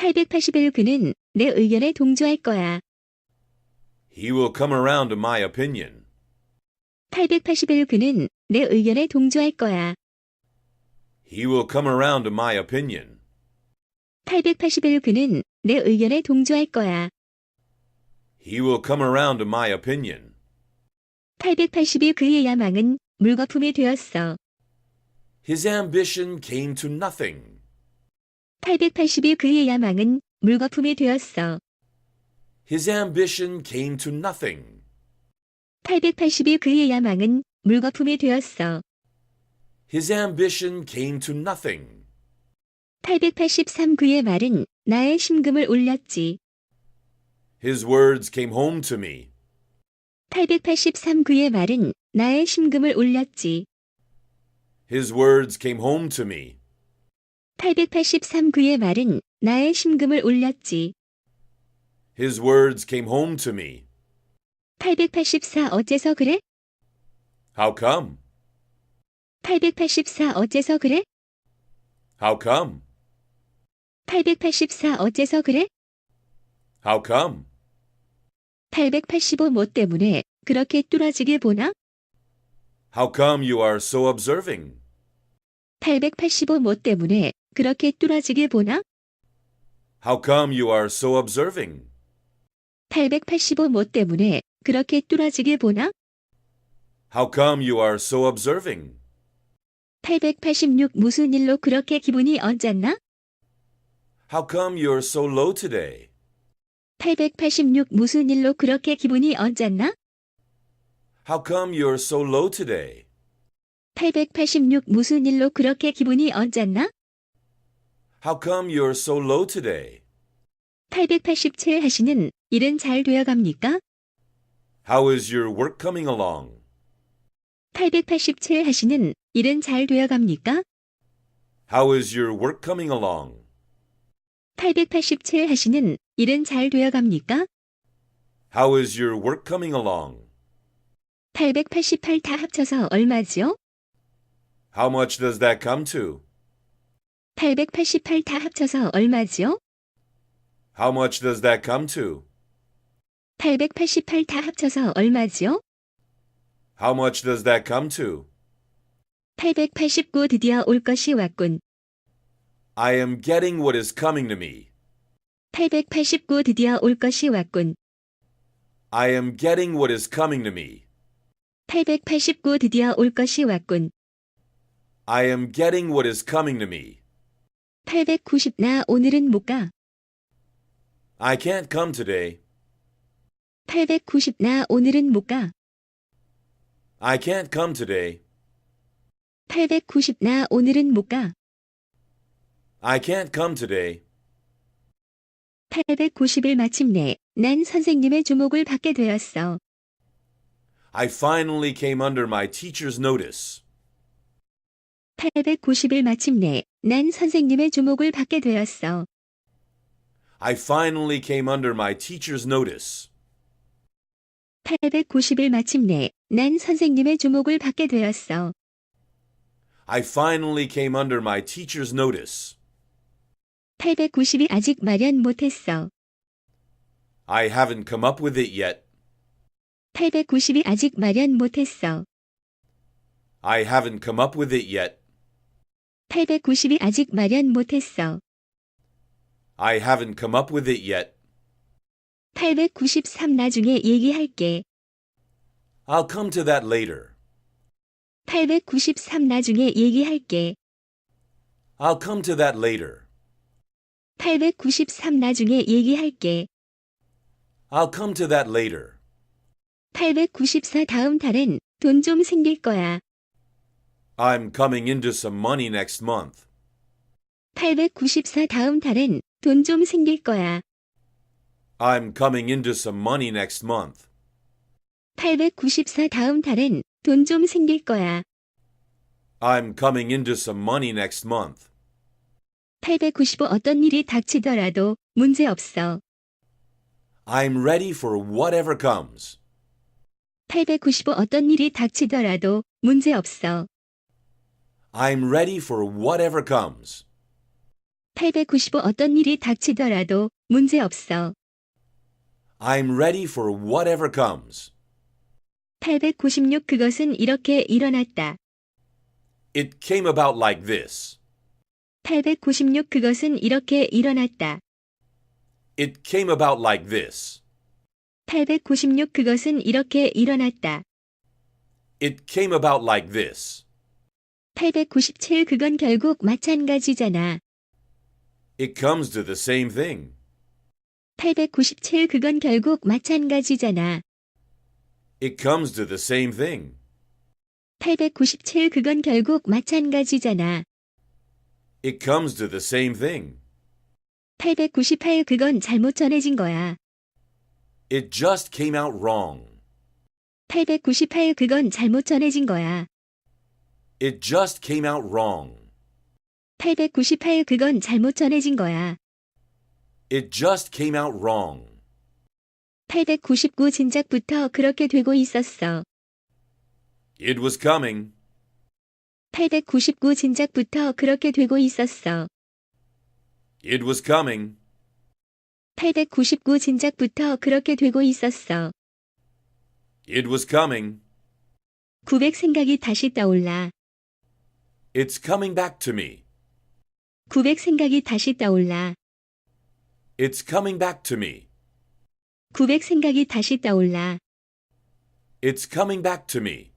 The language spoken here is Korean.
881 그는 내 의견에 동조할 거야. He will come around to my opinion. 881 그는 내 의견에 동조할 거야. He will come around to my opinion. 881 그는 내 의견에 동조할 거야. He will come around to my opinion. 882 그의 야망은 물거품이 되었어. His ambition came to nothing. 882 그의 야망은 물거품이 되었어. His ambition came to nothing. 882 그의 야망은 물거품이 되었어. His ambition came to nothing. 883 그의 말은 나의 심금을 울렸지. His words came home to me. 883 그의 말은 나의 심금을 울렸지. His words came home to me. 883 그의 말은 나의 심금을 울렸지. His words came home to me. 884 어째서 그래? How come? 884 어째서 그래? How come? 884 어째서 그래? How come? 885 뭐 때문에 그렇게 뚫어지게 보나? How come you are so observing? 885 뭐 때문에 그렇게 뚫어지게 보나? How come you are so observing? 885뭐 때문에 그렇게 뚫어지게 보나? How come you are so observing? 886 무슨 일로 그렇게 기분이 언짢나? How come you're so low today? 886 무슨 일로 그렇게 기분이 언짢나? How come you're so low today? 886 무슨 일로 그렇게 기분이 언짢나? How come you're so low today? 887 하시는 일은 잘 되어 갑니까? How is your work coming along? 887 하시는 일은 잘 되어 갑니까? How is your work coming along? 887 하시는 일은 잘 되어 갑니까? How is your work coming along? 888 다 합쳐서 얼마지요? How much does that come to? 888 다 합쳐서 얼마지요? How much does that come to? 888 다 합쳐서 얼마지요? How much does that come to? 889 드디어 올 것이 왔군. I am getting what is coming to me. 889 드디어 올 것이 왔군. I am getting what is coming to me. 889 드디어 올 것이 왔군. I am getting what is coming to me. 890나 오늘은 못 가. I can't come today. 890나 오늘은 못 가. I can't come today. 890나 오늘은 못 가. I can't come today. 891 마침내 난 선생님의 주목을 받게 되었어. I finally came under my teacher's notice. 891 마침내 난 선생님의 주목을 받게 되었어. I finally came under my teacher's notice. 891 마침내 난 선생님의 주목을 받게 되었어. I finally came under my teacher's notice. 892 아직 마련 못했어. I haven't come up with it yet. 892 아직 마련 못했어. I haven't come up with it yet. 892 아직 마련 못했어. I haven't come up with it yet. 893 나중에 얘기할게. I'll come to that later. 893 나중에 얘기할게. I'll come to that later. 893 나중에 얘기할게. I'll come to that later. 894 다음 달엔 돈 좀 생길 거야. I'm coming into some money next month. 894 다음 달엔 돈 좀 생길 거야. I'm coming into some money next month. 894 다음 달엔 돈 좀 생길 거야. I'm coming into some money next month. 895 어떤 일이 닥치더라도 문제 없어. I'm ready for whatever comes. 895 어떤 일이 닥치더라도 문제 없어. I'm ready for whatever comes. 895 어떤 일이 닥치더라도 문제 없어. I'm ready for whatever comes. 896 그것은 이렇게 일어났다. It came about like this. 896 그것은 이렇게 일어났다. It came about like this. 896 그것은 이렇게 일어났다. It came about like this. 897 그건 결국 마찬가지잖아. It comes to the same thing. 897 그건 결국 마찬가지잖아. It comes to the same thing. 897 그건 결국 마찬가지잖아. It comes to the same thing. 898 그건 잘못 전해진 거야. It just came out wrong. 898 그건 잘못 전해진 거야. It just came out wrong. 898 그건 잘못 전해진 거야. It just came out wrong. 899 진작부터 그렇게 되고 있었어. It was coming. 899 진작부터 그렇게 되고 있었어. It was coming. 899 진작부터 그렇게 되고 있었어. It was coming. 900 생각이 다시 떠올라. It's coming back to me. 900 생각이 다시 떠올라. It's coming back to me. 900 생각이 다시 떠올라. It's coming back to me.